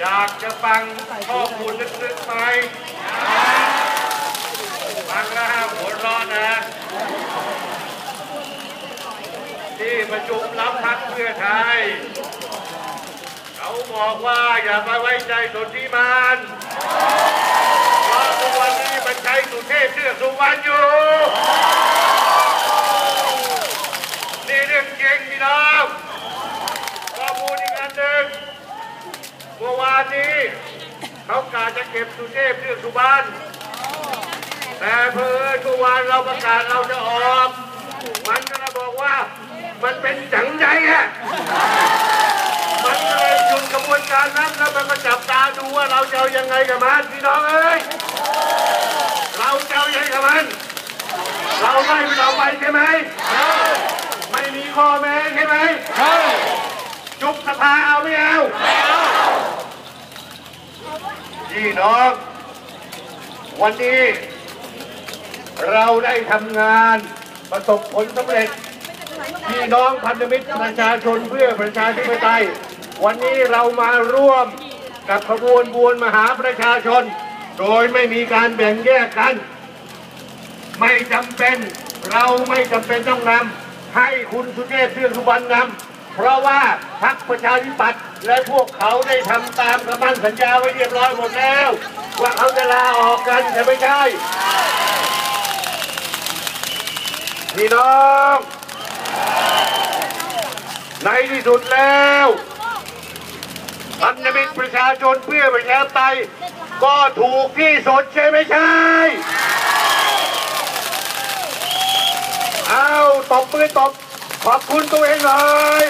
อยากจะฟังข้อมูลลึกๆไหมฟังแล้วห้ามหัวร้อนนะ ที่ประชุมรับพักเพื่อไทย เขาบอกว่าอย่าไปไว้ใจสุทธิมานเพราะทุกวันนี้มันใช้สุเทพเทือกสุวรรณอยู่ นี่เรื่องจริงพี่น้องข้อมูลอีกอันหนึ่งเมื่อวานนี้เขากาจะเก็บสุเทพเทือกสุวรรณแต่เพื่อญเมื่อวานเราประกาศเราจะออก มันก็เลยบอกว่ามันเป็นจังใจอะมันก็เลยหยุดกระบวนการนั้นแล้วมันมาจับตาดูว่าเราจะเอายังไงกับมันพี่น้องเอ้ยเราจะเอายังไงกับมัน เราไล่มันออกไปใช่ไหมไม่มีข้อแม้ใช่ไหมจุบสภาเอาไม่เอา พี่น้อง วันนี้เราได้ทำงานประสบผลสำเร็จ พี่น้องพันธมิตรประชาชนเพื่อประชาธิปไตย วันนี้เรามาร่วมกับขบวนบวนมหาประชาชน โดยไม่มีการแบ่งแยกกัน ไม่จำเป็นเราไม่จำเป็นต้องนำให้คุณสุเทพเทือกสุบรรณนำ เพราะว่าพรรคประชาธิปัตย์และพวกเขาได้ทำตามคำมั่นสัญญาไว้เรียบร้อยหมดแล้ว ว่าเขาจะลาออกกันแต่ไม่ใช่พี่น้อง ในที่สุดแล้วพันธมิตรประชาชนเพื่อประชาธิปไตยก็ถูกที่สุดใช่ไม่ใช่ เอาตบมือตบขอบคุณตัวเองหน่อย